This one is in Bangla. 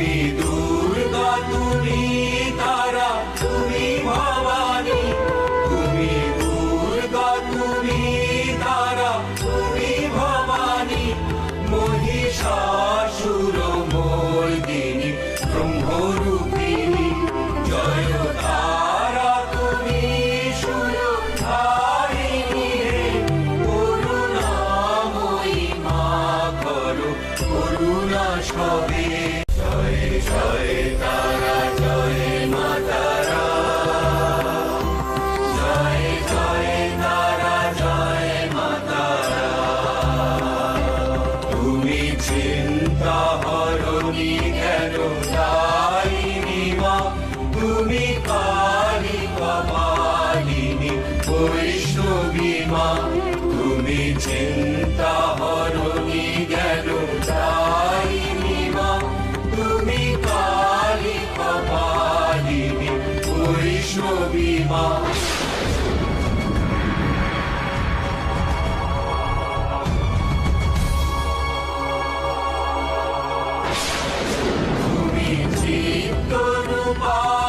তুমি দুর্গা তুমি তারা, তুমি ভবানী। তুমি দুর্গা তুমি তারা, তুমি ভবানী। মহিষাসুর মর্দিনী ব্রহ্মরূপিণী। জয় তারা, তুমি সুর ধারিণী রে। করুণাময়ী মা করো, করুণা সবে। হরণি কেন দায়িনী মা, তুমি কালী কপালিনী বৈষ্ণবী মা, তুমি চিন্তা হরণি কেন দায়িনী মা, তুমি কালী কপালিনী বৈষ্ণবী মা। Bye.